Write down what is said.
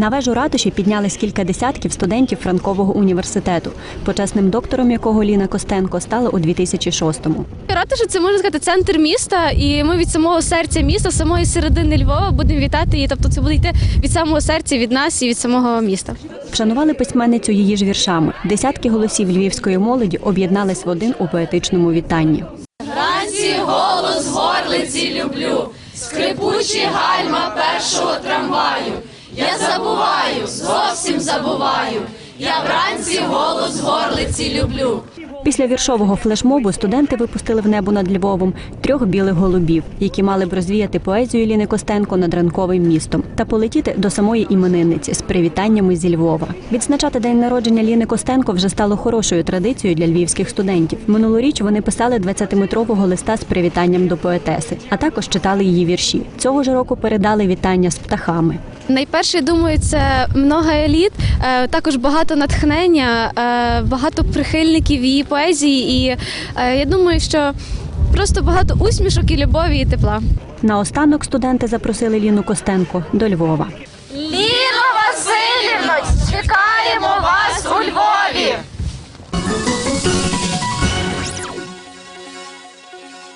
На вежу ратуші піднялись кілька десятків студентів Франкового університету, почесним доктором якого Ліна Костенко стала у 2006-му. Ратуша це можна сказати центр міста, і ми від самого серця міста, самої середини Львова будемо вітати її. Тобто це буде йти від самого серця, від нас і від самого міста. Вшанували письменницю її ж віршами. Десятки голосів львівської молоді об'єднались в один у поетичному вітанні. Вранці голос горлиці люблю, скрипучі гальма першого трамваю. Я забуваю, зовсім забуваю. Я вранці голос горлиці люблю. Після віршового флешмобу студенти випустили в небо над Львовом трьох білих голубів, які мали б розвіяти поезію Ліни Костенко над ранковим містом та полетіти до самої іменинниці з привітаннями зі Львова. Відзначати день народження Ліни Костенко вже стало хорошою традицією для львівських студентів. Минулоріч вони писали 20-метрового листа з привітанням до поетеси, а також читали її вірші. Цього ж року передали вітання з птахами. Найперше, думаю, це много еліт, е, також багато натхнення, е, багато прихильників її поезії. І е, я думаю, що просто багато усмішок і любові і тепла. Наостанок студенти запросили Ліну Костенко до Львова.